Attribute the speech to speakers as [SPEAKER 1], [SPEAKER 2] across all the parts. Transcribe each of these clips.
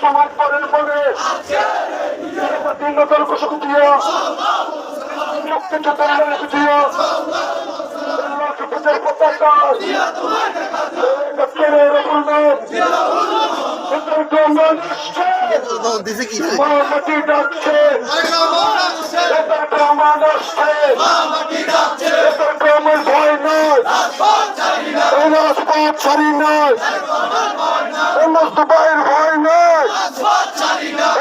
[SPEAKER 1] সমাজ পরের পরে আজকের রঘুনাথ
[SPEAKER 2] দিছে কি
[SPEAKER 1] ডাকছে প্রমাণ আসছে এটার গ্রামের ভয় নয় রাজপথ ছাড়ি নয় এই মোস্তফায়ের ভয় নয়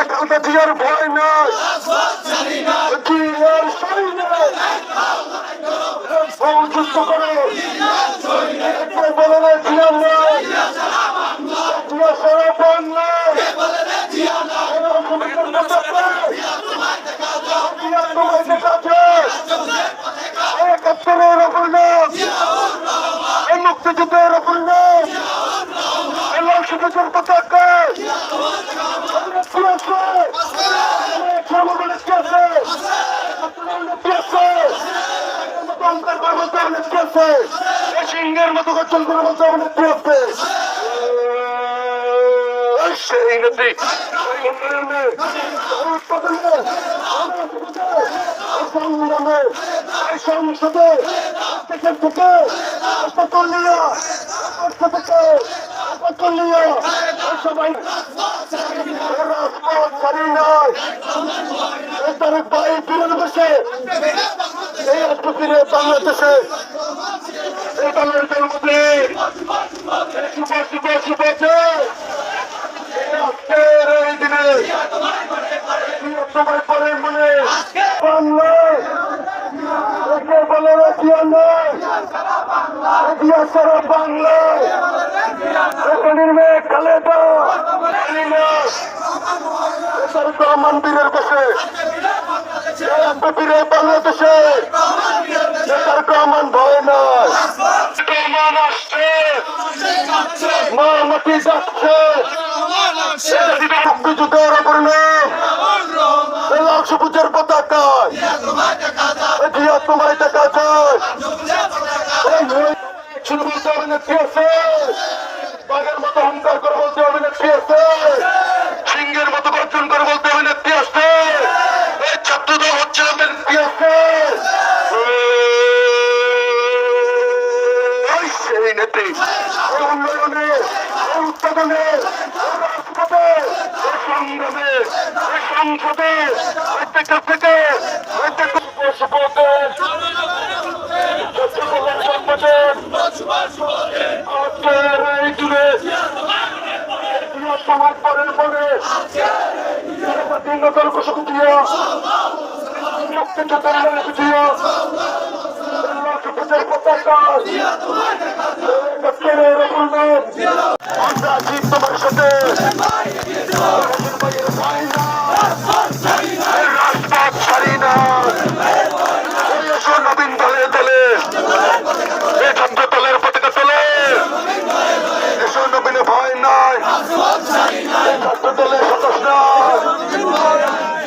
[SPEAKER 1] এখানটা দিয়ার ভয় নয় জিয়ার কেউ বলে না জিয়ার নয় জিয়া সারা বাংলা একাত্তরের ওপর নাম এই মুক্তিযুদ্ধের নাম এই লক্ষ্মীপুজোর পতাকা সিংহের মতো গর্জন করে বলতে আমাদের কি সেই নদী সংগ্রামে সংসদে থেকে থেকে পতলিয়া থেকে ওই সবাই রাজপথ নয় এই তারিখ বাই বিরানব্বই এই আজকে বাংলাদেশে এই বাংলাদেশের মধ্যে শুভ শুভ শুভেচ্ছা আজকের এই দিনে তোমার পরে মনে বাংলা একে বলে রাখিয়া নয় দিয়া সারা বাংলা। এখানের মেয়ে খালেদা। বীরের দেশে বীরে বাংলাদেশে। তার রহমান ভয় মা মাটি যাচ্ছে। মুক্তিযুদ্ধের ওপর লাল সবুজের পতাকা। জিয়া কি আছে? বাঘের মতো অহংকার করে বলতে না আছে? সিংহের মতো গর্জন করে বলতে না আছে? এই ছাত্রদল হচ্ছে কি আছে? সেই নেত্রী। উন্নয়নে উৎপাদনে রাজপথে সংগ্রামে সংসদে, প্রত্যেকটা থেকে, প্রত্যেকটা সমাজ পরের পরে দিনগত কুশকুতীয় মুক্তিযোদ্ধার কুতীয় লক্ষ্মীপুজোর পতাকা আজকের রঘুনাথ আমরা আছি তোমার সাথে for the lady.